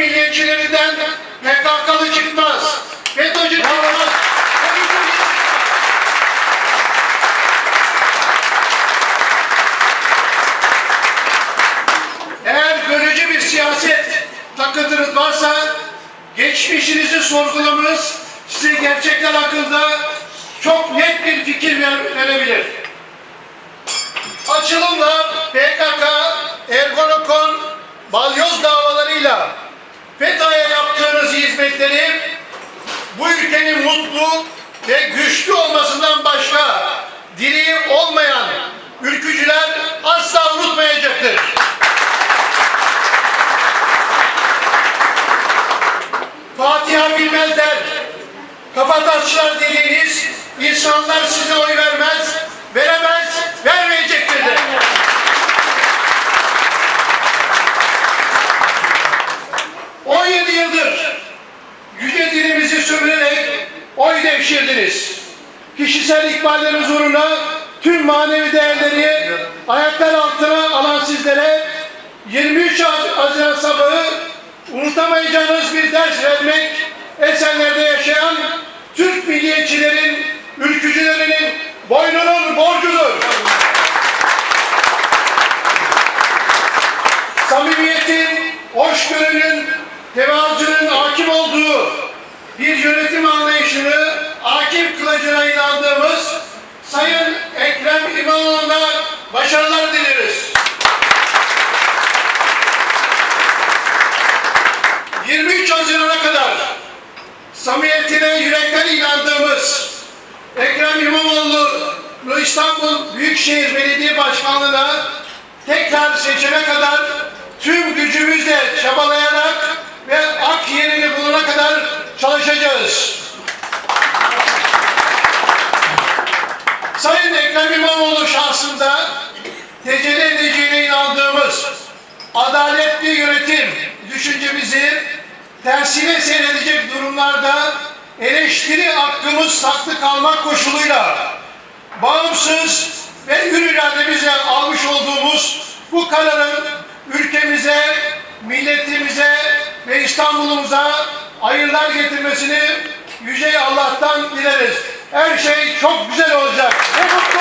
milliyetçilerinden PKK'lı çıkmaz. FETÖ'cü çıkmaz. Eğer bölücü bir siyaset takıntınız varsa geçmişinizi sorgulamanız size gerçekler hakkında çok net bir fikir ver- verebilir. Açılımla PKK, Ergonokon, balyoz davalarıyla ülkenin mutlu ve güçlü olmasından başka dili olmayan ülkücüler asla unutmayacaktır. Fatiha bilmezler, kafatasçılar dediğiniz insanlar size oy vermez, veremez, vermeyecektir de. On yedi yıldır yüce dilimizi sömürerek oy devşirdiniz. Kişisel ikballeriniz uğruna tüm manevi değerleri ayaklar altına alan sizlere 23 Haziran sabahı unutamayacağınız bir ders vermek Esenler'de yaşayan Türk milliyetçilerin, ülkücülerinin boynunun borcudur. Samimiyetin, hoşgörünün, tevazuunun hakim olduğu bir yönetim anlayışını hakim kılacağına inandığımız Sayın Ekrem İmamoğlu'na başarılar dileriz. 23 Haziran'a kadar samimiyetine yürekten inandığımız Ekrem İmamoğlu'nu İstanbul Büyükşehir Belediye Başkanlığı'na tekrar seçene kadar tüm gücümüzle çabalayarak ve ak yerini bulana kadar çalışacağız. Sayın Ekrem İmamoğlu şahsında tecelli edeceğine inandığımız adaletli yönetim düşüncemizi tersine seyredecek durumlarda eleştiri hakkımız saklı kalmak koşuluyla bağımsız ve hür irademize almış olduğumuz bu kararın ülkemize, milletimize ve İstanbul'umuza hayırlar getirmesini Yüce Allah'tan dileriz. Her şey çok güzel olacak. Ne mutlu.